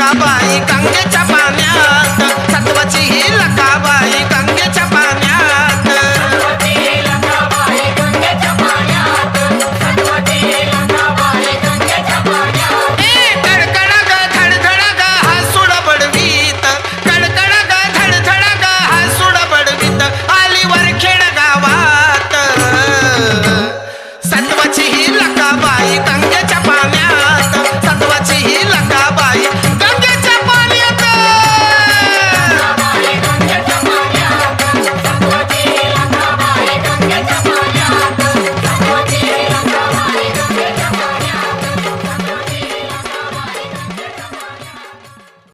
का बाई गंगेच्या पाण्यात?